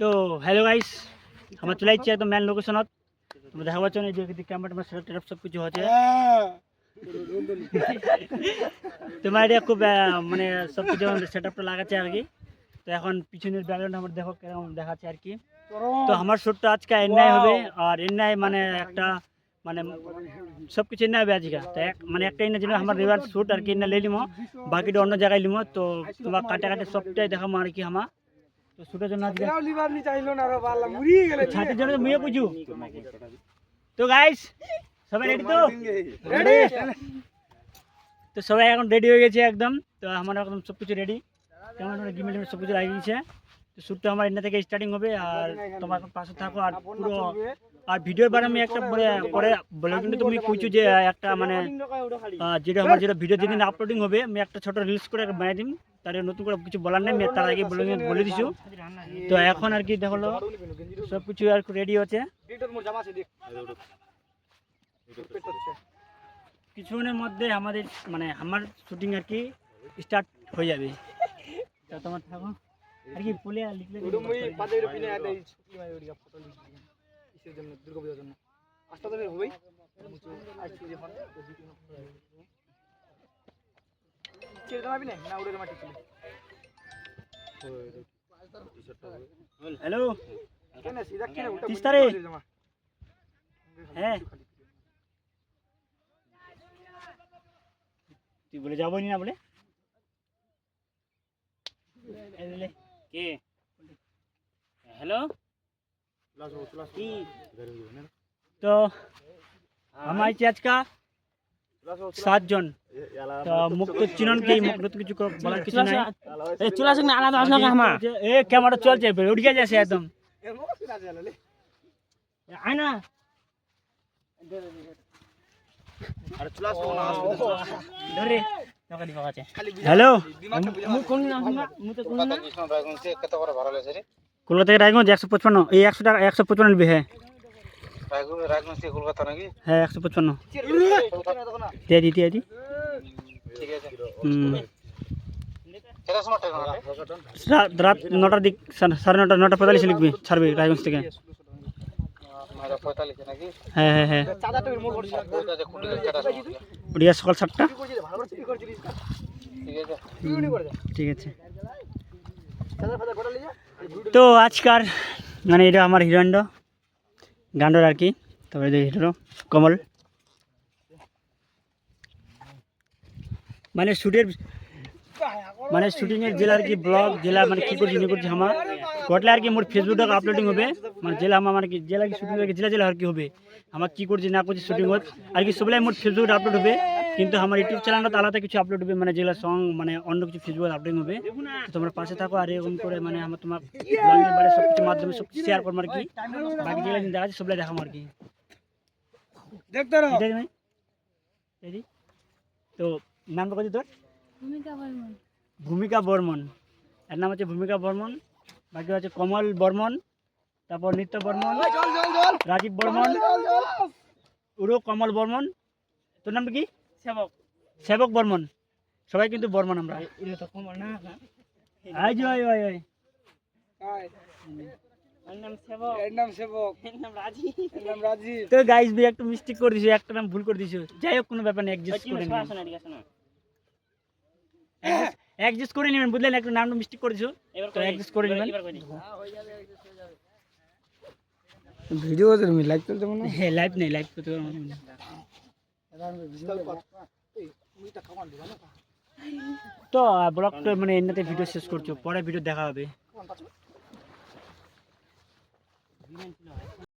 তো hello guys আমরা চলে যাচ্ছি একদম মেন লোকেশনত তোমরা দেখা পাচ্ছ না এই যে ক্যামেরা ট্যামেরা সেট টেট সব কিছু হচ্ছে তোমার এটা খুব আহ, মানে সব কিছু সেট আপটা লাগাচ্ছে আর কি তো এখন পিছনের ব্যাকগ্রাউন্ড আমার দেখো কেরকম দেখাচ্ছে আর কি তো আমার শ্যুটটা আজকে এন্নাই হবে আর এন্নাই মানে একটা মানে সব কিছু এন্নাই হবে আজকে তো এক মানে একটা এনে জন্য আমার রিভার শ্যুট আর কি এনে লে লিমো বাকিটা অন্য জায়গায় লিমো তো তোমার কাটে কাটে সবটাই দেখাবো আর কি আমার তো শ্যুটের জন্য আজকে লিভার নি চাইলো না রে বালা মুড়িয়ে গেলে ছাতির জন্য মুয়ে বুঝু তো গাইস সবাই রেডি তো? রেডি তো সবাই এখন রেডি হয়ে গেছে একদম। তো আমার একদম সব কিছু রেডি ক্যামেরা গিমেল সব কিছু লাগিয়ে তো শ্যুটটা আমার এখান থেকে স্টার্টিং হবে আর তোমার এখন পাশে থাকো আর পুরো আর ভিডিওর বারে আমি একটা পরে পরে বলে, কিন্তু তুমি কইছো যে, একটা মানে যেটা আমার যেটা ভিডিও যেদিন আপলোডিং হবে, আমি একটা ছোট রিলস করে বানিয়ে দিম। তার নতুন করে কিছু বলার নেই তার আগে বলে বলে দিছো। তো এখন আর কি দেখো সব কিছু আর রেডি হচ্ছে কিছুক্ষণের মধ্যে আমাদের মানে আমার শুটিং আর কি স্টার্ট হয়ে যাবে। তো তোমার থাকো। আর কি বলে লিখলে কিসের জন্য দুর্গা পূজার জন্য। আসতে তো হবেই। আজকে যখন ছেড়ে না না জামা ঠিক ছিল হ্যালো। কেন সিধা কেন উল্টা তারিখ? হ্যাঁ। তুই বলে যাব নি না বলে? কে? হ্যালো? তো আমার আছি আজকা সাতজন। তো মুক্ত চিনন কি মুক্ত কিছু বলার কিছু নাই। এই চলে আসুন না আলাদা আসলে আমা এ ক্যামেরা চলছে উঠে যাচ্ছে একদম। না। হ্যালো? কোন না কলকাতা থেকে রায়গঞ্জ একশো পঁচপান্ন এই একশো টাকা একশো পঁচপান্ন নিবি হ্যাঁ। কলকাতা নাকি? হ্যাঁ একশো পঁচপান্ন। দিয়ে দি দিয়ে দি। রাত রাত নটার দিক সাড়ে নটা নটা পঁয়তাল্লিশে লিখবি ছাড়বি রায়গঞ্জ থেকে। হ্যাঁ হ্যাঁ হ্যাঁ। চাদাটা মোর বড় ছিল ওইটা যে কুটি কেটার সময় উড়িয়া সকাল সাতটা। ঠিক আছে। ঠিক আছে। চাদা ফাদা গোটা লিয়ে তো আজকার মানে এটা আমার হিরোইন্ড গান্ডর আর কি। তারপরে হিরো কমল। মানে শ্যুটের মানে শুটিংয়ের জেলার কি ব্লগ, জেলা মানে কি করছি, নি করছি, আমার ঘটলে আর কি মোর ফেসবুকটা আপলোডিং হবে। মানে জেলা, আমার মানে কি জেলা কি শুটিং জেলা জেলা আর কি হবে। আমার কি করছি, না করছি শুটিং হচ্ছে আর কি সবলাই মোট ফেসবুক আপলোড হবে। কিন্তু আমার ইউটিউব চ্যানেলটা আলাদা কিছু আপলোড হবে মানে যেগুলো সং মানে অন্য কিছু ফেসবুক আপলোডিং হবে। তো তোমরা পাশে থাকো আর এরকম করে মানে আমার তোমার ব্লগের সব কিছু মাধ্যমে সব কিছু শেয়ার করব আর কি। বাকি যেগুলো দেখা যাচ্ছে সবলাই দেখাবো আর কি। দেখতে আছে তো নামটা কত তোর। ভূমিকা বর্মন। ভূমিকা বর্মন। এর নাম হচ্ছে ভূমিকা বর্মন। বাকি হচ্ছে কমল বর্মন। তারপর নিত্য বর্মন। রাজীব বর্মন। উরো কমল বর্মন। তোর নাম কি? সেবক। সেবক বর্মন। সবাই কিন্তু বর্মন আমরা। এটা তো কম না আই যে আই আই আই হাই এর নাম সেবক। এর নাম সেবক। এর নাম রাজি। এর নাম রাজীব তো গাইস ভাই একটু মিস্টেক করে দিছো একটা নাম ভুল করে দিছো। যাই হোক কোনো ব্যাপার নেই অ্যাডজাস্ট কি করে শোনা নিন শোনা এদিকে অ্যাডজাস্ট করে নেবেন বুঝলেন? একটু নামটা মিস্টেক করে দিছো। এবার তো অ্যাডজাস্ট করে নেবেন। ভিডিও তুমি মনে হ্যাঁ লাইভ নেই লাইভ করতে পারব। তো ব্লগটা মানে এমনিতে ভিডিও শেষ করছ পরে ভিডিও দেখা হবে।